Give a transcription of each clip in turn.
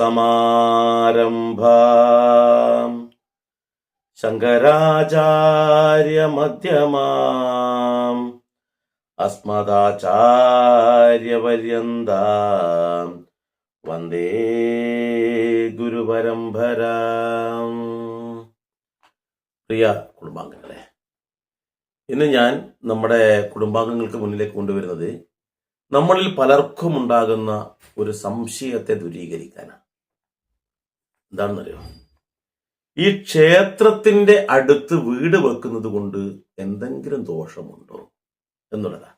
സദാശിവസമാരംഭ ശങ്കരാചാര്യമധ്യമാം അസ്മദാചാര്യപര്യന്ത വന്ദേ ഗുരുപരമ്പര. പ്രിയ കുടുംബാംഗങ്ങളെ ഇന്ന് ഞാൻ നമ്മുടെ കുടുംബാംഗങ്ങൾക്ക് മുന്നിലേക്ക് കൊണ്ടുവരുന്നത് നമ്മളിൽ പലർക്കും ഉണ്ടാകുന്ന ഒരു സംശയത്തെ ദൂരീകരിക്കാനാണ്. എന്താണെന്നറിയോ? ഈ ക്ഷേത്രത്തിന്റെ അടുത്ത് വീട് വെക്കുന്നത് കൊണ്ട് എന്തെങ്കിലും ദോഷമുണ്ടോ എന്നുള്ളതാണ്.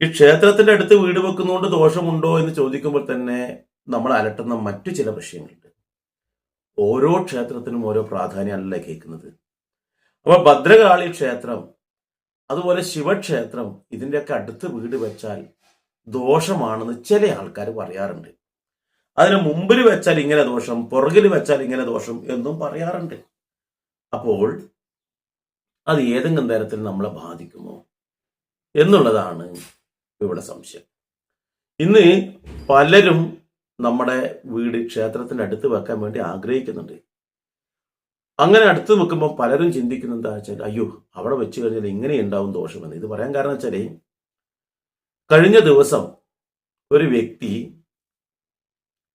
ഈ ക്ഷേത്രത്തിന്റെ അടുത്ത് വീട് വെക്കുന്നതുകൊണ്ട് ദോഷമുണ്ടോ എന്ന് ചോദിക്കുമ്പോൾ തന്നെ നമ്മൾ അലട്ടുന്ന മറ്റു ചില വിഷയങ്ങളുണ്ട്. ഓരോ ക്ഷേത്രത്തിനും ഓരോ പ്രാധാന്യമല്ല കേൾക്കുന്നത്. അപ്പൊ ഭദ്രകാളി ക്ഷേത്രം അതുപോലെ ശിവക്ഷേത്രം ഇതിന്റെയൊക്കെ അടുത്ത് വീട് വെച്ചാൽ ദോഷമാണെന്ന് ചില ആൾക്കാർ പറയാറുണ്ട്. അതിന് മുമ്പിൽ വെച്ചാൽ ഇങ്ങനെ ദോഷം പുറകിൽ വെച്ചാൽ ഇങ്ങനെ ദോഷം എന്നും പറയാറുണ്ട്. അപ്പോൾ അത് ഏതെങ്കിലും തരത്തിൽ നമ്മളെ ബാധിക്കുമോ എന്നുള്ളതാണ് ഇവിടെ സംശയം. ഇന്ന് പലരും നമ്മുടെ വീട് ക്ഷേത്രത്തിന്റെ അടുത്ത് വെക്കാൻ വേണ്ടി ആഗ്രഹിക്കുന്നുണ്ട്. അങ്ങനെ അടുത്ത് വെക്കുമ്പോൾ പലരും ചിന്തിക്കുന്നത് എന്താ വെച്ചാൽ അയ്യോ അവിടെ വെച്ച് കഴിഞ്ഞാൽ ഇങ്ങനെ ഉണ്ടാവും ദോഷമെന്ന് ഇത് പറയാൻ കാരണം വെച്ചാൽ കഴിഞ്ഞ ദിവസം ഒരു വ്യക്തി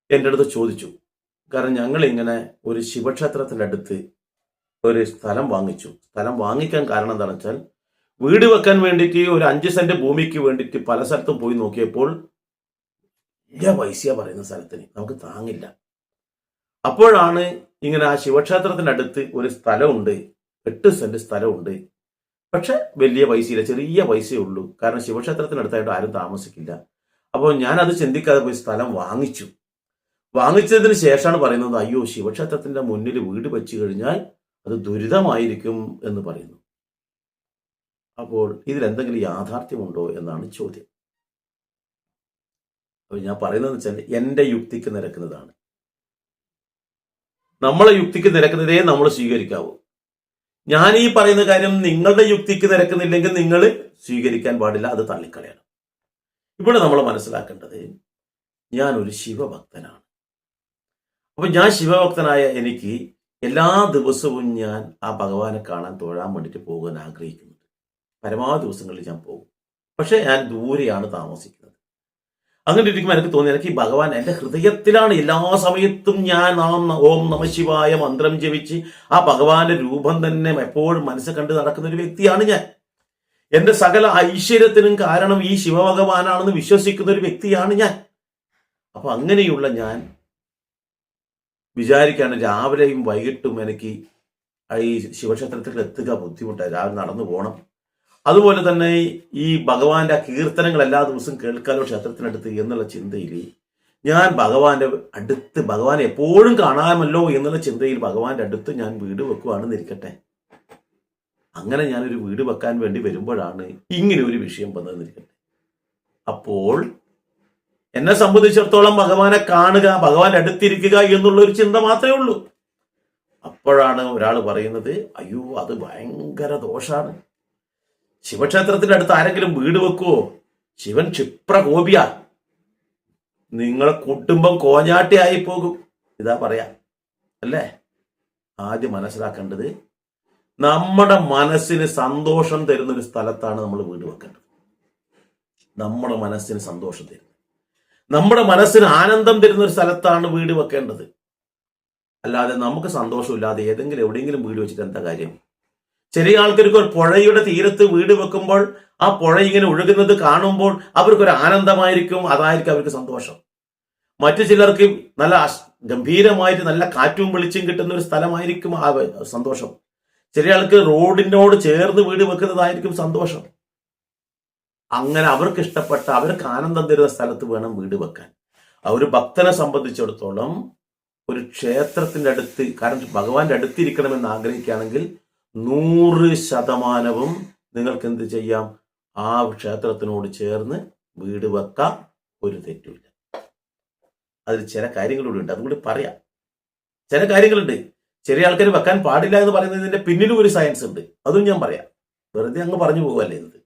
എന്റെ അടുത്ത് ചോദിച്ചു. കാരണം ഞങ്ങൾ ഇങ്ങനെ ഒരു ശിവക്ഷേത്രത്തിന്റെ അടുത്ത് ഒരു സ്ഥലം വാങ്ങിച്ചു. സ്ഥലം വാങ്ങിക്കാൻ കാരണം എന്താണെന്ന് വെച്ചാൽ വീട് വെക്കാൻ വേണ്ടിയിട്ട് ഒരു അഞ്ച് സെന്റ് ഭൂമിക്ക് വേണ്ടിയിട്ട് പല സ്ഥലത്തും പോയി നോക്കിയപ്പോൾ വലിയ പൈസ പറയുന്ന സ്ഥലത്തിന് നമുക്ക് താങ്ങില്ല. അപ്പോഴാണ് ഇങ്ങനെ ആ ശിവക്ഷേത്രത്തിന്റെ അടുത്ത് ഒരു സ്ഥലമുണ്ട്. എട്ട് സെന്റ് സ്ഥലമുണ്ട്. പക്ഷെ വലിയ പൈസയില്ല ചെറിയ പൈസയേ ഉള്ളൂ. കാരണം ശിവക്ഷേത്രത്തിനടുത്തായിട്ട് ആരും താമസിക്കില്ല. അപ്പോൾ ഞാൻ അത് ചിന്തിക്കാതെ പോയി സ്ഥലം വാങ്ങിച്ചു. വാങ്ങിച്ചതിന് ശേഷമാണ് പറയുന്നത് അയ്യോ ശിവക്ഷേത്രത്തിന്റെ മുന്നിൽ വീട് വെച്ചു കഴിഞ്ഞാൽ അത് ദുരിതമായിരിക്കും എന്ന് പറയുന്നു. അപ്പോൾ ഇതിൽ എന്തെങ്കിലും യാഥാർത്ഥ്യമുണ്ടോ എന്നാണ് ചോദ്യം. അപ്പോൾ ഞാൻ പറയുന്നത് വെച്ചാൽ എന്റെ യുക്തിക്ക് നിരക്കുന്നതാണ്. നമ്മളെ യുക്തിക്ക് നിരക്കുന്നതേ നമ്മൾ സ്വീകരിക്കാവൂ. ഞാൻ ഈ പറയുന്ന കാര്യം നിങ്ങളുടെ യുക്തിക്ക് നിരക്കുന്നില്ലെങ്കിൽ നിങ്ങൾ സ്വീകരിക്കാൻ പാടില്ല അത് തള്ളിക്കളയണം. ഇവിടെ നമ്മൾ മനസ്സിലാക്കേണ്ടത് ഞാൻ ഒരു ശിവഭക്തനാണ്. അപ്പൊ ഞാൻ ശിവഭക്തനായ എനിക്ക് എല്ലാ ദിവസവും ഞാൻ ആ ഭഗവാനെ കാണാൻ തൊഴാൻ വേണ്ടിയിട്ട് പോകാൻ ആഗ്രഹിക്കുന്നുണ്ട്. പരമാവധി ദിവസങ്ങളിൽ ഞാൻ പോകും. പക്ഷെ ഞാൻ ദൂരെയാണ് താമസിക്കുന്നത്. അങ്ങനെ ഇരിക്കുമ്പോൾ എനിക്ക് തോന്നി എനിക്ക് ഭഗവാൻ എന്റെ ഹൃദയത്തിലാണ് എല്ലാ സമയത്തും ഞാൻ ആ ഓം നമശിവായ മന്ത്രം ജപിച്ച് ആ ഭഗവാന്റെ രൂപം തന്നെ എപ്പോഴും മനസ്സിൽ കണ്ട് നടക്കുന്ന ഒരു വ്യക്തിയാണ് ഞാൻ. എന്റെ സകല ഐശ്വര്യത്തിനും കാരണം ഈ ശിവഭഗവാനാണെന്ന് വിശ്വസിക്കുന്ന ഒരു വ്യക്തിയാണ് ഞാൻ. അപ്പൊ അങ്ങനെയുള്ള ഞാൻ വിചാരിക്കാണ് രാവിലെയും വൈകിട്ടും എനിക്ക് ഈ ശിവക്ഷേത്രത്തിൽ എത്തുക ബുദ്ധിമുട്ടായി. രാവിലെ നടന്നു പോകണം അതുപോലെ തന്നെ ഈ ഭഗവാന്റെ കീർത്തനങ്ങൾ എല്ലാ ദിവസവും കേൾക്കാലോ ക്ഷേത്രത്തിനടുത്ത് എന്നുള്ള ചിന്തയിൽ ഞാൻ ഭഗവാന്റെ അടുത്ത് ഭഗവാൻ എപ്പോഴും കാണാമല്ലോ എന്നുള്ള ചിന്തയിൽ ഭഗവാന്റെ അടുത്ത് ഞാൻ വീട് വെക്കുവാണെന്ന് ഇരിക്കട്ടെ. അങ്ങനെ ഞാനൊരു വീട് വെക്കാൻ വേണ്ടി വരുമ്പോഴാണ് ഇങ്ങനെ ഒരു വിഷയം വന്നതെന്നിരിക്കട്ടെ അപ്പോൾ എന്നെ സംബന്ധിച്ചിടത്തോളം ഭഗവാനെ കാണുക ഭഗവാന്റെ അടുത്തിരിക്കുക എന്നുള്ള ഒരു ചിന്ത മാത്രമേ ഉള്ളൂ. അപ്പോഴാണ് ഒരാൾ പറയുന്നത് അയ്യോ അത് ഭയങ്കര ദോഷാണ്. ശിവക്ഷേത്രത്തിന്റെ അടുത്ത് ആരെങ്കിലും വീട് വെക്കുവോ? ശിവൻ ക്ഷിപ്രകോപിയ. നിങ്ങളെ കുടുംബം കോഞ്ഞാട്ടിയായി പോകും ഇതാ പറയാ. അല്ലേ? ആദ്യം മനസ്സിലാക്കേണ്ടത് നമ്മുടെ മനസ്സിന് സന്തോഷം തരുന്ന ഒരു സ്ഥലത്താണ് നമ്മൾ വീട് വെക്കേണ്ടത്. നമ്മുടെ മനസ്സിന് സന്തോഷം തരുന്നത്. നമ്മുടെ മനസ്സിന് ആനന്ദം തരുന്ന ഒരു സ്ഥലത്താണ് വീട് വെക്കേണ്ടത്. അല്ലാതെ നമുക്ക് സന്തോഷമില്ലാതെ ഏതെങ്കിലും എവിടെയെങ്കിലും വീട് വെച്ചിട്ട് എന്താ കാര്യം? ചെറിയ ആൾക്കാർക്ക് ഒരു പുഴയുടെ തീരത്ത് വീട് വെക്കുമ്പോൾ ആ പുഴ ഇങ്ങനെ ഒഴുകുന്നത് കാണുമ്പോൾ അവർക്കൊരു ആനന്ദമായിരിക്കും അതായിരിക്കും അവർക്ക് സന്തോഷം. മറ്റു ചിലർക്ക് നല്ല ഗംഭീരമായിട്ട് നല്ല കാറ്റും വെളിച്ചും കിട്ടുന്ന ഒരു സ്ഥലമായിരിക്കും ആ സന്തോഷം. ചെറിയ ആൾക്ക് റോഡിനോട് ചേർന്ന് വീട് വെക്കുന്നതായിരിക്കും സന്തോഷം. അങ്ങനെ അവർക്ക് ഇഷ്ടപ്പെട്ട അവർക്ക് ആനന്ദം തരുന്ന സ്ഥലത്ത് വേണം വീട് വെക്കാൻ. ആ ഒരു ഭക്തനെ സംബന്ധിച്ചിടത്തോളം ഒരു ക്ഷേത്രത്തിന്റെ അടുത്ത് കാരണം ഭഗവാന്റെ അടുത്തിരിക്കണമെന്ന് ആഗ്രഹിക്കുകയാണെങ്കിൽ നൂറ് ശതമാനവും നിങ്ങൾക്ക് എന്ത് ചെയ്യാം? ആ ക്ഷേത്രത്തിനോട് ചേർന്ന് വീട് വെക്കാം. ഒരു തെറ്റുമില്ല. അതിൽ ചില കാര്യങ്ങളൂടെ ഉണ്ട്. അതുകൂടി പറയാം. ചില കാര്യങ്ങളുണ്ട്. ചെറിയ ആൾക്കാർ വെക്കാൻ പാടില്ല എന്ന് പറയുന്നതിന്റെ പിന്നിലും ഒരു സയൻസ് ഉണ്ട്. അതും ഞാൻ പറയാം. വെറുതെ അങ്ങ് പറഞ്ഞു പോകുമല്ലേ ഇത്.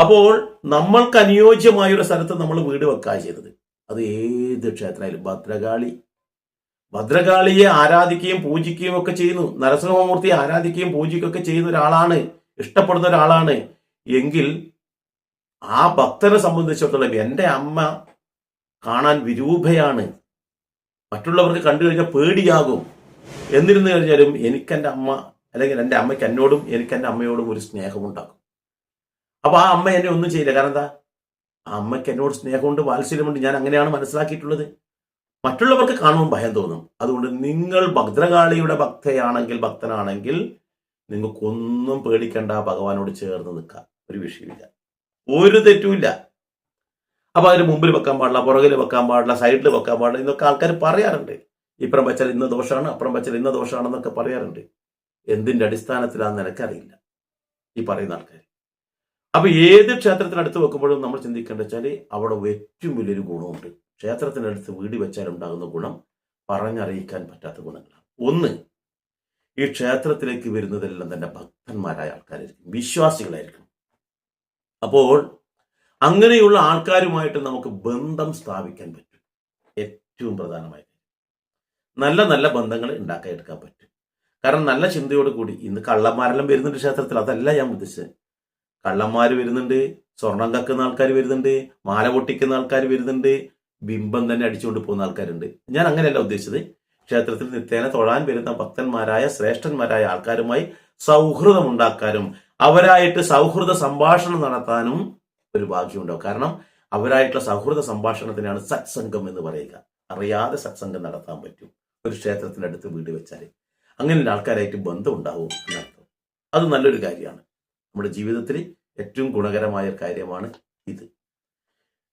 അപ്പോൾ നമ്മൾക്ക് അനുയോജ്യമായ ഒരു സ്ഥലത്ത് നമ്മൾ വീട് വെക്കുക ചെയ്തത്. അത് ഏത് ക്ഷേത്രമായാലും. ഭദ്രകാളി ഭദ്രകാളിയെ ആരാധിക്കുകയും പൂജിക്കുകയും ഒക്കെ ചെയ്യുന്നു. നരസിംഹമൂർത്തിയെ ആരാധിക്കുകയും പൂജിക്കുകയൊക്കെ ചെയ്യുന്ന ഒരാളാണ്. ഇഷ്ടപ്പെടുന്ന ഒരാളാണ്. എങ്കിൽ ആ ഭക്തനെ സംബന്ധിച്ചിടത്തോളം എന്റെ അമ്മ കാണാൻ വിരൂപയാണ്. മറ്റുള്ളവർക്ക് കണ്ടു കഴിഞ്ഞാൽ പേടിയാകും. എന്നിരുന്നു കഴിഞ്ഞാലും എനിക്കെന്റെ അമ്മ അല്ലെങ്കിൽ എന്റെ അമ്മയ്ക്ക് എന്നോടും എനിക്ക് എന്റെ അമ്മയോടും ഒരു സ്നേഹമുണ്ടാകും. അപ്പൊ ആ അമ്മ എന്നെ ഒന്നും ചെയ്യില്ല. കാരണം എന്താ? ആ അമ്മയ്ക്ക് എന്നോട് സ്നേഹമുണ്ട് വാത്സല്യമുണ്ട്. ഞാൻ അങ്ങനെയാണ് മനസ്സിലാക്കിയിട്ടുള്ളത്. മറ്റുള്ളവർക്ക് കാണുമ്പോൾ ഭയം തോന്നും. അതുകൊണ്ട് നിങ്ങൾ ഭദ്രകാളിയുടെ ഭക്തയാണെങ്കിൽ ഭക്തനാണെങ്കിൽ നിങ്ങൾക്കൊന്നും പേടിക്കണ്ട ഭഗവാനോട് ചേർന്ന് നിൽക്കാം ഒരു വിഷയമില്ല ഒരു തെറ്റുമില്ല. അപ്പൊ അതിന് മുമ്പിൽ വെക്കാൻ പാടില്ല പുറകിൽ വെക്കാൻ പാടില്ല സൈഡിൽ വെക്കാൻ പാടില്ല എന്നൊക്കെ ആൾക്കാർ പറയാറുണ്ട്. ഇപ്പുറം വെച്ചാൽ ഇന്ന ദോഷമാണ് അപ്പുറം വെച്ചാൽ ഇന്ന ദോഷമാണെന്നൊക്കെ പറയാറുണ്ട്. എന്തിന്റെ അടിസ്ഥാനത്തിലാണെന്ന് എനിക്കറിയില്ല ഈ പറയുന്ന ആൾക്കാർ. അപ്പൊ ഏത് ക്ഷേത്രത്തിനടുത്ത് വെക്കുമ്പോഴും നമ്മൾ ചിന്തിക്കേണ്ട വെച്ചാൽ അവിടെ ഏറ്റവും വലിയൊരു ഗുണമുണ്ട്. ക്ഷേത്രത്തിനടുത്ത് വീട് വെച്ചാൽ ഉണ്ടാകുന്ന ഗുണം പറഞ്ഞറിയിക്കാൻ പറ്റാത്ത ഗുണങ്ങളാണ്. ഒന്ന് ഈ ക്ഷേത്രത്തിലേക്ക് വരുന്നതെല്ലാം തന്നെ ഭക്തന്മാരായ ആൾക്കാരായിരിക്കും വിശ്വാസികളായിരിക്കും. അപ്പോൾ അങ്ങനെയുള്ള ആൾക്കാരുമായിട്ട് നമുക്ക് ബന്ധം സ്ഥാപിക്കാൻ പറ്റും. ഏറ്റവും പ്രധാനമായിട്ട് നല്ല നല്ല ബന്ധങ്ങൾ ഉണ്ടാക്കാൻ എടുക്കാൻ പറ്റും. കാരണം നല്ല ചിന്തയോട് കൂടി ഇന്ന് കള്ളന്മാരെല്ലാം വരുന്നുണ്ട് ക്ഷേത്രത്തിൽ. അതല്ല ഞാൻ ഉദ്ദേശിച്ചത്. കള്ളന്മാർ വരുന്നുണ്ട് സ്വർണം കക്കുന്ന ആൾക്കാർ വരുന്നുണ്ട് മാല പൊട്ടിക്കുന്ന ആൾക്കാർ വരുന്നുണ്ട് ബിംബം തന്നെ അടിച്ചുകൊണ്ട് പോകുന്ന ആൾക്കാരുണ്ട്. ഞാൻ അങ്ങനെയല്ല ഉദ്ദേശിച്ചത്. ക്ഷേത്രത്തിൽ നിത്യേന തൊഴാൻ വരുന്ന ഭക്തന്മാരായ ശ്രേഷ്ഠന്മാരായ ആൾക്കാരുമായി സൗഹൃദം ഉണ്ടാക്കാനും അവരായിട്ട് സൗഹൃദ സംഭാഷണം നടത്താനും ഒരു ഭാഗ്യമുണ്ടാവും. കാരണം അവരായിട്ടുള്ള സൗഹൃദ സംഭാഷണത്തിനാണ് സത്സംഗം എന്ന് പറയുക. അറിയാതെ സത്സംഗം നടത്താൻ പറ്റും. ഒരു ക്ഷേത്രത്തിന്റെ അടുത്ത് വീട് വെച്ചാൽ. അങ്ങനെയുള്ള ആൾക്കാരായിട്ട് ബന്ധം ഉണ്ടാവും എന്നർത്ഥം. അത് നല്ലൊരു കാര്യമാണ്. നമ്മുടെ ജീവിതത്തിൽ ഏറ്റവും ഗുണകരമായ ഒരു കാര്യമാണ് ഇത്.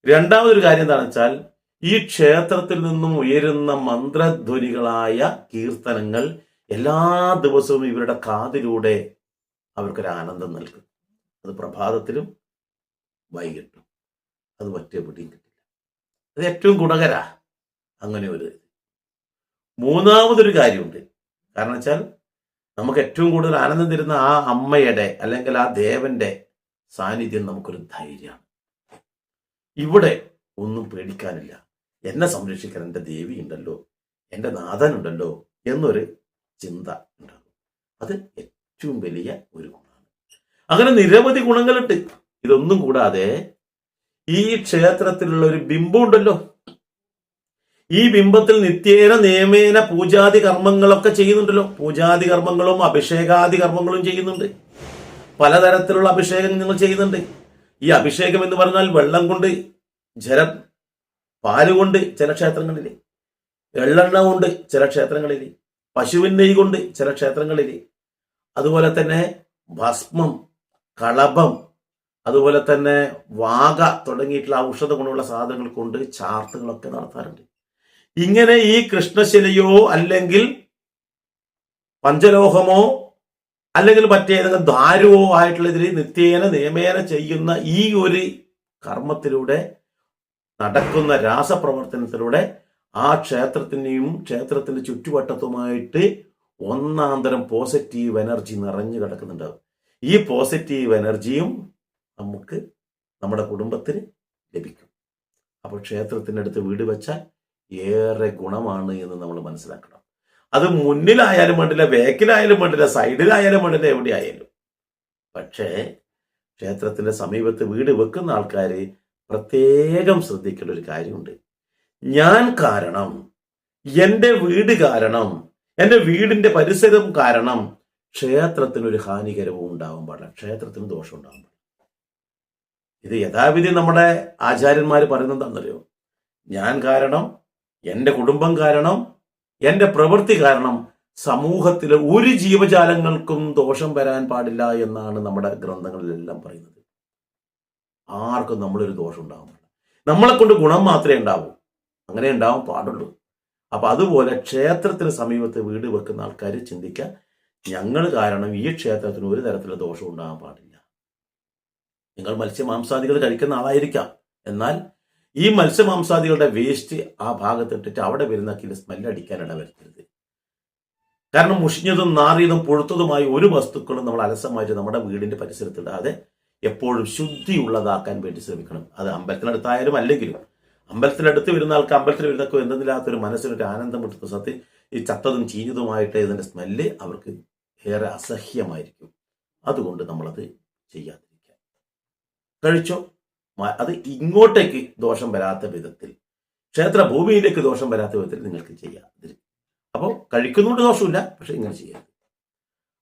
രണ്ടാമതൊരു കാര്യം എന്താണെന്ന് വെച്ചാൽ ഈ ക്ഷേത്രത്തിൽ നിന്നും ഉയരുന്ന മന്ത്രധ്വനികളായ കീർത്തനങ്ങൾ എല്ലാ ദിവസവും ഇവരുടെ കാതിലൂടെ അവർക്കൊരു ആനന്ദം നൽകും. അത് പ്രഭാതത്തിലും വൈകിട്ടും. അത് മറ്റെവിടെയും കിട്ടില്ല. അത് ഏറ്റവും ഗുണകര അങ്ങനെ ഒരു മൂന്നാമതൊരു കാര്യമുണ്ട്. കാരണം വെച്ചാൽ നമുക്ക് ഏറ്റവും കൂടുതൽ ആനന്ദം തരുന്ന ആ അമ്മയുടെ അല്ലെങ്കിൽ ആ ദേവന്റെ സാന്നിധ്യം നമുക്കൊരു ധൈര്യമാണ്. ഇവിടെ ഒന്നും പേടിക്കാനില്ല. എന്നെ സംരക്ഷിക്കാൻ എന്റെ ദേവി ഉണ്ടല്ലോ എന്റെ നാഥനുണ്ടല്ലോ എന്നൊരു ചിന്ത ഉണ്ടാകും. അത് ഏറ്റവും വലിയ ഒരു ഗുണമാണ്. അങ്ങനെ നിരവധി ഗുണങ്ങളുണ്ട്. ഇതൊന്നും കൂടാതെ ഈ ക്ഷേത്രത്തിലുള്ള ഒരു ബിംബം ഉണ്ടല്ലോ. ഈ ബിംബത്തിൽ നിത്യേന നിയമേന പൂജാതി കർമ്മങ്ങളൊക്കെ ചെയ്യുന്നുണ്ടല്ലോ. പൂജാതി കർമ്മങ്ങളും അഭിഷേകാദി കർമ്മങ്ങളും ചെയ്യുന്നുണ്ട്. പലതരത്തിലുള്ള അഭിഷേകം നിങ്ങൾ ചെയ്യുന്നുണ്ട്. ഈ അഭിഷേകം എന്ന് പറഞ്ഞാൽ വെള്ളം കൊണ്ട് ജലം പാൽ കൊണ്ട് ചില ക്ഷേത്രങ്ങളിൽ എള്ളെണ്ണ കൊണ്ട് ചില ക്ഷേത്രങ്ങളിൽ പശുവിൻ നെയ് കൊണ്ട് ചില ക്ഷേത്രങ്ങളിൽ അതുപോലെ തന്നെ ഭസ്മം കളഭം അതുപോലെ തന്നെ വാഗ തുടങ്ങിയിട്ടുള്ള ഔഷധ ഗുണമുള്ള സാധനങ്ങൾ കൊണ്ട് ചാർത്തുകളൊക്കെ നടത്താറുണ്ട്. ഇങ്ങനെ ഈ കൃഷ്ണശിലയോ അല്ലെങ്കിൽ പഞ്ചലോഹമോ അല്ലെങ്കിൽ മറ്റേതെങ്കിലും ദാരുവോ ആയിട്ടുള്ള ഇതിൽ നിത്യേന നിയമേന ചെയ്യുന്ന ഈ ഒരു കർമ്മത്തിലൂടെ നടക്കുന്ന രാസപ്രവർത്തനത്തിലൂടെ ആ ക്ഷേത്രത്തിനെയും ക്ഷേത്രത്തിന്റെ ചുറ്റുവട്ടത്തുമായിട്ട് ഒന്നാന്തരം പോസിറ്റീവ് എനർജി നിറഞ്ഞു കിടക്കുന്നുണ്ടാവും. ഈ പോസിറ്റീവ് എനർജിയും നമുക്ക് നമ്മുടെ കുടുംബത്തിന് ലഭിക്കും. അപ്പോൾ ക്ഷേത്രത്തിന്റെ അടുത്ത് വീട് വെച്ചാൽ ഏറെ ഗുണമാണ് എന്ന് നമ്മൾ മനസ്സിലാക്കണം. അത് മുന്നിലായാലും വേണ്ടില്ല ബാക്കിലായാലും വേണ്ടില്ല സൈഡിലായാലും വേണ്ടില്ല എവിടെയായാലും. പക്ഷേ ക്ഷേത്രത്തിന്റെ സമീപത്ത് വീട് വെക്കുന്ന ആൾക്കാർ പ്രത്യേകം ശ്രദ്ധിക്കേണ്ട ഒരു കാര്യമുണ്ട്. ഞാൻ കാരണം എന്റെ വീട് കാരണം എന്റെ വീടിന്റെ പരിസരം കാരണം ക്ഷേത്രത്തിന് ഒരു ഹാനികരവും ഉണ്ടാവാൻ പാടില്ല. ക്ഷേത്രത്തിന് ദോഷം ഉണ്ടാവാൻ പാടില്ല. ഇത് യഥാവിധി നമ്മുടെ ആചാര്യന്മാർ പറയുന്നത് ഞാൻ കാരണം എന്റെ കുടുംബം കാരണം എന്റെ പ്രവൃത്തി കാരണം സമൂഹത്തിലെ ഒരു ജീവജാലങ്ങൾക്കും ദോഷം വരാൻ പാടില്ല എന്നാണ് നമ്മുടെ ഗ്രന്ഥങ്ങളിലെല്ലാം പറയുന്നത്. ആർക്കും നമ്മളൊരു ദോഷം ഉണ്ടാവും പാടില്ല നമ്മളെ കൊണ്ട് ഗുണം മാത്രമേ ഉണ്ടാവൂ. അങ്ങനെ ഉണ്ടാവാൻ പാടുള്ളൂ. അപ്പൊ അതുപോലെ ക്ഷേത്രത്തിന് സമീപത്ത് വീട് വെക്കുന്ന ആൾക്കാർ ചിന്തിക്കുക ഞങ്ങൾ കാരണം ഈ ക്ഷേത്രത്തിന് ഒരു തരത്തിലുള്ള ദോഷം ഉണ്ടാകാൻ പാടില്ല. നിങ്ങൾ മത്സ്യമാംസാദികൾ കഴിക്കുന്ന ആളായിരിക്കാം. എന്നാൽ ഈ മത്സ്യമാംസാദികളുടെ വേസ്റ്റ് ആ ഭാഗത്തിട്ടിട്ട് അവിടെ വരുന്ന കില സ്മെല്ലടിക്കാൻ ഇടവരുത്തരുത്. കാരണം മുഷിഞ്ഞതും നാറിയതും പുഴുത്തതുമായ ഒരു വസ്തുക്കളും നമ്മൾ അലസമായിട്ട് നമ്മുടെ വീടിന്റെ പരിസരത്തിടാതെ എപ്പോഴും ശുദ്ധിയുള്ളതാക്കാൻ വേണ്ടി ശ്രമിക്കണം. അത് അമ്പലത്തിനടുത്തായാലും അല്ലെങ്കിലും അമ്പലത്തിനടുത്ത് വരുന്ന ആൾക്ക് അമ്പലത്തിൽ വരുന്നൊക്കെ എന്തെന്നില്ലാത്തൊരു മനസ്സിനൊരു ആനന്ദം കിട്ടുന്ന സത്യം ഈ ചത്തതും ചീഞ്ഞതുമായിട്ട് ഇതിന്റെ സ്മെല്ല് അവർക്ക് ഏറെ അസഹ്യമായിരിക്കും. അതുകൊണ്ട് നമ്മളത് ചെയ്യാതിരിക്കുക. കഴിച്ചോ? അത് ഇങ്ങോട്ടേക്ക് ദോഷം വരാത്ത വിധത്തിൽ ക്ഷേത്ര ഭൂമിയിലേക്ക് ദോഷം വരാത്ത വിധത്തിൽ നിങ്ങൾക്ക് ചെയ്യാതിരിക്കും അപ്പോൾ കഴിക്കുന്നതുകൊണ്ട് ദോഷമില്ല പക്ഷെ ഇങ്ങനെ ചെയ്യരുത്.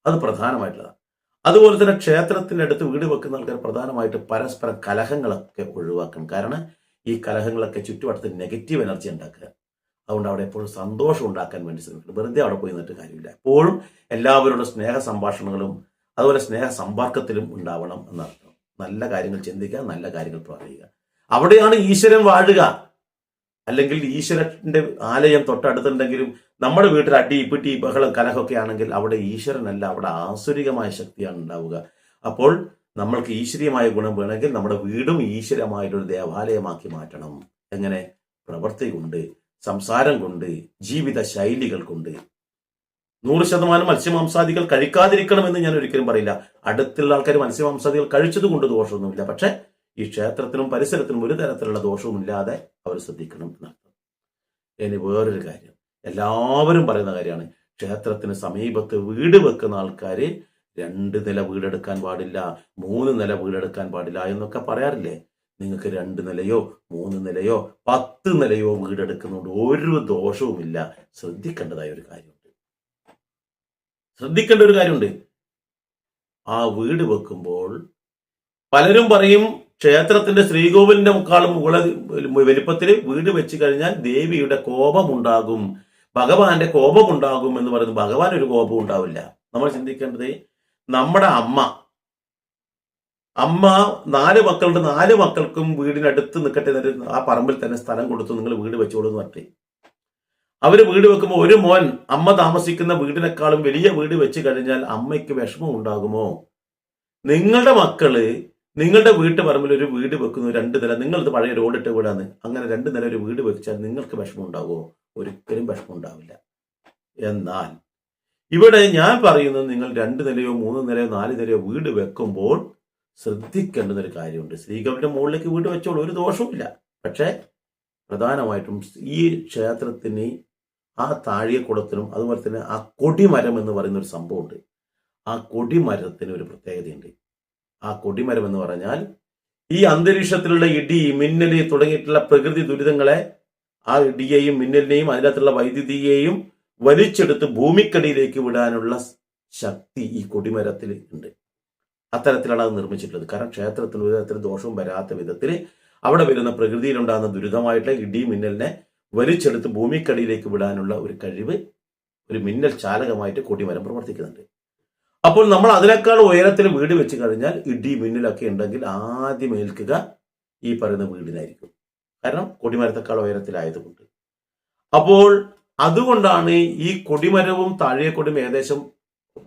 അത് പ്രധാനമായിട്ടുള്ളതാണ്. അതുപോലെ തന്നെ ക്ഷേത്രത്തിന്റെ അടുത്ത് വീട് വെക്കുന്ന ആൾക്കാർ പ്രധാനമായിട്ട് പരസ്പര കലഹങ്ങളൊക്കെ ഒഴിവാക്കണം. കാരണം ഈ കലഹങ്ങളൊക്കെ ചുറ്റുവട്ടത്ത് നെഗറ്റീവ് എനർജി ഉണ്ടാക്കുക. അതുകൊണ്ട് അവിടെ എപ്പോഴും സന്തോഷം ഉണ്ടാക്കാൻ വേണ്ടി ശ്രമിക്കണം. വെറുതെ അവിടെ പോയി നിന്നിട്ട് കാര്യമില്ല. എപ്പോഴും എല്ലാവരോടും സ്നേഹ സംഭാഷണങ്ങളും അതുപോലെ സ്നേഹ സമ്പർക്കത്തിലും ഉണ്ടാവണം എന്നർത്ഥം. നല്ല കാര്യങ്ങൾ ചിന്തിക്കുക നല്ല കാര്യങ്ങൾ പറയുക. അവിടെയാണ് ഈശ്വരൻ വാഴുക. അല്ലെങ്കിൽ ഈശ്വരന്റെ ആലയം തൊട്ടടുത്തുണ്ടെങ്കിലും നമ്മുടെ വീട്ടിൽ അടി പിട്ടി ബഹളം കലഹമൊക്കെ ആണെങ്കിൽ അവിടെ ഈശ്വരനല്ല അവിടെ ആസുരികമായ ശക്തിയാണ് ഉണ്ടാവുക. അപ്പോൾ നമ്മൾക്ക് ഈശ്വരീയമായ ഗുണം വേണമെങ്കിൽ നമ്മുടെ വീടും ഈശ്വരമായിട്ടൊരു ദേവാലയമാക്കി മാറ്റണം. എങ്ങനെ? പ്രവൃത്തി കൊണ്ട് സംസാരം കൊണ്ട് ജീവിത ശൈലികൾ കൊണ്ട്. നൂറ് ശതമാനം മത്സ്യമാംസാദികൾ കഴിക്കാതിരിക്കണമെന്ന് ഞാൻ ഒരിക്കലും പറയില്ല. അടുത്തുള്ള ആൾക്കാർ മത്സ്യമാംസാദികൾ കഴിച്ചത് കൊണ്ട് ദോഷമൊന്നുമില്ല. പക്ഷെ ഈ ക്ഷേത്രത്തിനും പരിസരത്തിനും ഒരു തരത്തിലുള്ള ദോഷവും ഇല്ലാതെ അവർ ശ്രദ്ധിക്കണം എന്നർത്ഥം ഇനി വേറൊരു കാര്യം. എല്ലാവരും പറയുന്ന കാര്യമാണ് ക്ഷേത്രത്തിന് സമീപത്ത് വീട് വെക്കുന്ന ആൾക്കാർ രണ്ട് നില വീടെടുക്കാൻ പാടില്ല മൂന്ന് നില വീടെടുക്കാൻ പാടില്ല എന്നൊക്കെ പറയാറില്ലേ? നിങ്ങൾക്ക് രണ്ട് നിലയോ മൂന്ന് നിലയോ പത്ത് നിലയോ വീടെടുക്കുന്നതുകൊണ്ട് ഒരു ദോഷവുമില്ല. ശ്രദ്ധിക്കേണ്ടതായ ഒരു കാര്യമുണ്ട്. ശ്രദ്ധിക്കേണ്ട ഒരു കാര്യമുണ്ട്. ആ വീട് വെക്കുമ്പോൾ പലരും പറയും ക്ഷേത്രത്തിന്റെ ശ്രീകോവിലിന്റെ മുക്കാളും മുകള വലിപ്പത്തിൽ വീട് വെച്ച് കഴിഞ്ഞാൽ ദേവിയുടെ കോപമുണ്ടാകും. ഭഗവാന്റെ കോപമുണ്ടാകും എന്ന് പറയുന്നത് ഭഗവാൻ ഒരു കോപം ഉണ്ടാവില്ല. നമ്മൾ ചിന്തിക്കേണ്ടത് നമ്മുടെ അമ്മ അമ്മ നാല് മക്കളുടെ നാല് മക്കൾക്കും വീടിനടുത്ത് നിൽക്കട്ടെ ആ പറമ്പിൽ തന്നെ സ്ഥലം കൊടുത്തു. നിങ്ങൾ വീട് വെച്ചോളൂ എന്ന് പറഞ്ഞു അവർ വീട് വെക്കുമ്പോൾ ഒരു മോൻ അമ്മ താമസിക്കുന്ന വീടിനേക്കാളും വലിയ വീട് വെച്ച് കഴിഞ്ഞാൽ അമ്മയ്ക്ക് വിഷമം ഉണ്ടാകുമോ? നിങ്ങളുടെ മക്കൾ നിങ്ങളുടെ വീട്ടു പറമ്പിൽ ഒരു വീട് വെക്കുന്നു രണ്ട് നില നിങ്ങളത് പഴയ റോഡിട്ട് വീടാന്ന്. അങ്ങനെ രണ്ട് നില ഒരു വീട് വെച്ചാൽ നിങ്ങൾക്ക് വിഷമം ഉണ്ടാകുമോ ഒരിക്കലും വിഷമം ഉണ്ടാവില്ല എന്നാൽ ഇവിടെ ഞാൻ പറയുന്നത് നിങ്ങൾ രണ്ട് നിലയോ മൂന്ന് നിലയോ നാല് നിലയോ വീട് വെക്കുമ്പോൾ ശ്രദ്ധിക്കേണ്ടുന്ന ഒരു കാര്യമുണ്ട്. സ്ത്രീകളുടെ മുകളിലേക്ക് വീട് വെച്ചോളൂ ഒരു ദോഷവുമില്ല. പക്ഷേ പ്രധാനമായിട്ടും ഈ ക്ഷേത്രത്തിന് ആ താഴികക്കുടത്തിനും അതുപോലെ തന്നെ ആ കൊടിമരം എന്ന് പറയുന്ന ഒരു സംഭവമുണ്ട്. ആ കൊടിമരത്തിന് ഒരു പ്രത്യേകതയുണ്ട്. ആ കൊടിമരം എന്ന് പറഞ്ഞാൽ ഈ അന്തരീക്ഷത്തിലുള്ള ഇടി മിന്നൽ തുടങ്ങിയിട്ടുള്ള പ്രകൃതി ദുരിതങ്ങളെ ആ ഇടിയെയും മിന്നലിനെയും അതിനകത്തുള്ള വൈദ്യുതിയെയും വലിച്ചെടുത്ത് ഭൂമിക്കടിയിലേക്ക് വിടാനുള്ള ശക്തി ഈ കൊടിമരത്തിൽ ഉണ്ട്. അത്തരത്തിലാണ് അത് നിർമ്മിച്ചിട്ടുള്ളത്. കാരണം ക്ഷേത്രത്തിൽ ഒരു തരത്തിൽ ദോഷവും വരാത്ത വിധത്തിൽ അവിടെ വരുന്ന പ്രകൃതിയിലുണ്ടാകുന്ന ദുരിതമായിട്ടുള്ള ഇടി മിന്നലിനെ വലിച്ചെടുത്ത് ഭൂമിക്കടിയിലേക്ക് വിടാനുള്ള ഒരു കഴിവ് ഒരു മിന്നൽ ചാലകമായിട്ട് കൊടിമരം പ്രവർത്തിക്കുന്നുണ്ട്. അപ്പോൾ നമ്മൾ അതിനേക്കാൾ ഉയരത്തിൽ വീട് വെച്ച് കഴിഞ്ഞാൽ ഇടി മിന്നലൊക്കെ ഉണ്ടെങ്കിൽ ആദ്യം ഏൽക്കുക ഈ പറയുന്ന വീടിനായിരിക്കും. കാരണം കൊടിമരത്തെക്കാൾ ഉയരത്തിലായതുകൊണ്ട്. അപ്പോൾ അതുകൊണ്ടാണ് ഈ കൊടിമരവും താഴെ കൊടിയും ഏകദേശം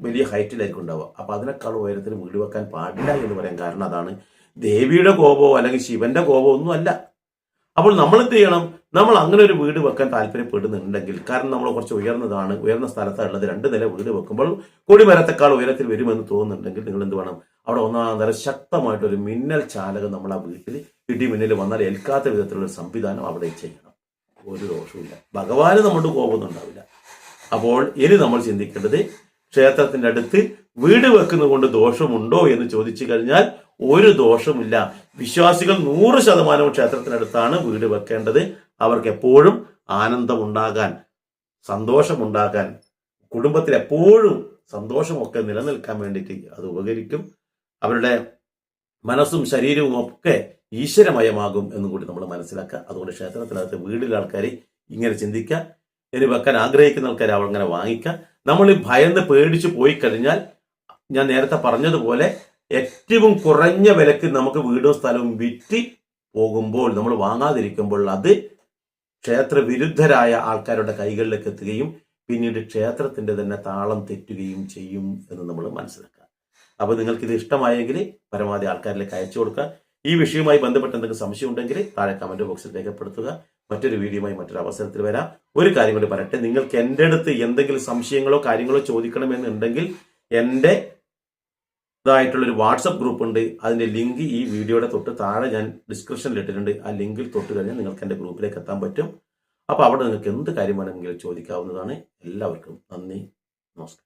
വലിയ ഹൈറ്റിലായിരിക്കും ഉണ്ടാവുക. അപ്പൊ അതിനേക്കാൾ ഉയരത്തിൽ വീട് വെക്കാൻ പാടില്ല എന്ന് പറയാൻ കാരണം അതാണ്. ദേവിയുടെ കോപമോ അല്ലെങ്കിൽ ശിവന്റെ കോപമോ ഒന്നും അല്ല. അപ്പോൾ നമ്മൾ എന്ത് ചെയ്യണം? നമ്മൾ അങ്ങനെ ഒരു വീട് വെക്കാൻ താല്പര്യപ്പെടുന്നുണ്ടെങ്കിൽ കാരണം നമ്മൾ കുറച്ച് ഉയർന്നതാണ് ഉയർന്ന സ്ഥലത്താണ് ഉള്ളത് രണ്ട് നില വീട് വെക്കുമ്പോൾ കൊടിമരത്തെക്കാൾ ഉയരത്തിൽ വരുമെന്ന് തോന്നുന്നുണ്ടെങ്കിൽ നിങ്ങൾ എന്ത് വേണം? അവിടെ ഒന്നാം തരം ശക്തമായിട്ടൊരു മിന്നൽ ചാലകം നമ്മൾ ആ വീട്ടിൽ ഇടി മിന്നൽ വന്നാൽ ഏൽക്കാത്ത വിധത്തിലുള്ള സംവിധാനം അവിടെ ചെയ്യണം. ഒരു ദോഷവുമില്ല. ഭഗവാന് നമ്മുടെ കോപമൊന്നും ഉണ്ടാവില്ല അപ്പോൾ ഇനി നമ്മൾ ചിന്തിക്കേണ്ടത് ക്ഷേത്രത്തിന്റെ അടുത്ത് വീട് വെക്കുന്നത് കൊണ്ട് ദോഷമുണ്ടോ എന്ന് ചോദിച്ചു കഴിഞ്ഞാൽ ഒരു ദോഷമില്ല വിശ്വാസികൾ നൂറ് ശതമാനവും ക്ഷേത്രത്തിനടുത്താണ് വീട് വെക്കേണ്ടത്. അവർക്ക് എപ്പോഴും ആനന്ദമുണ്ടാകാൻ സന്തോഷമുണ്ടാകാൻ കുടുംബത്തിൽ എപ്പോഴും സന്തോഷമൊക്കെ നിലനിൽക്കാൻ വേണ്ടിയിട്ട് അത് ഉപകരിക്കും. അവരുടെ മനസ്സും ശരീരവും ഒക്കെ ഈശ്വരമയമാകും എന്നും കൂടി നമ്മൾ മനസ്സിലാക്കുക. അതുകൊണ്ട് ക്ഷേത്രത്തിനകത്ത് വീടിലെ ആൾക്കാർ ഇങ്ങനെ ചിന്തിക്കുക. ഇനി വെക്കാൻ ആഗ്രഹിക്കുന്ന ആൾക്കാർ അങ്ങനെ വാങ്ങിക്കുക. നമ്മൾ ഈ ഭയന്ന് പേടിച്ച് പോയി കഴിഞ്ഞാൽ ഞാൻ നേരത്തെ പറഞ്ഞതുപോലെ ഏറ്റവും കുറഞ്ഞ വിലക്ക് നമുക്ക് വീടും സ്ഥലവും വിറ്റ് പോകുമ്പോൾ നമ്മൾ വാങ്ങാതിരിക്കുമ്പോൾ അത് ക്ഷേത്ര വിരുദ്ധരായ ആൾക്കാരുടെ കൈകളിലേക്ക് എത്തുകയും പിന്നീട് ക്ഷേത്രത്തിന്റെ തന്നെ താളം തെറ്റുകയും ചെയ്യും എന്ന് നമ്മൾ മനസ്സിലാക്കുക. അപ്പോൾ നിങ്ങൾക്ക് ഇത് ഇഷ്ടമായെങ്കിൽ പരമാവധി ആൾക്കാരിലേക്ക് അയച്ചു കൊടുക്കുക. ഈ വിഷയവുമായി ബന്ധപ്പെട്ട് എന്തെങ്കിലും സംശയം ഉണ്ടെങ്കിൽ താഴെ കമന്റ് ബോക്സിൽ രേഖപ്പെടുത്തുക. മറ്റൊരു വീഡിയോയുമായി മറ്റൊരു അവസരത്തിൽ വരാം. ഒരു കാര്യം കൂടി പറയട്ടെ. നിങ്ങൾക്ക് എന്റെ അടുത്ത് എന്തെങ്കിലും സംശയങ്ങളോ കാര്യങ്ങളോ ചോദിക്കണമെന്നുണ്ടെങ്കിൽ എന്റെ ഇതായിട്ടുള്ള ഒരു വാട്സപ്പ് ഗ്രൂപ്പ് ഉണ്ട്. അതിന്റെ ലിങ്ക് ഈ വീഡിയോയുടെ തൊട്ട് താഴെ ഞാൻ ഡിസ്ക്രിപ്ഷനിൽ ഇട്ടിട്ടുണ്ട്. ആ ലിങ്കിൽ തൊട്ട് കഴിഞ്ഞാൽ നിങ്ങൾക്ക് എന്റെ ഗ്രൂപ്പിലേക്ക് എത്താൻ പറ്റും. അപ്പോൾ അവിടെ നിങ്ങൾക്ക് എന്ത് കാര്യം വേണമെങ്കിലും ചോദിക്കാവുന്നതാണ്. എല്ലാവർക്കും നന്ദി. നമസ്കാരം.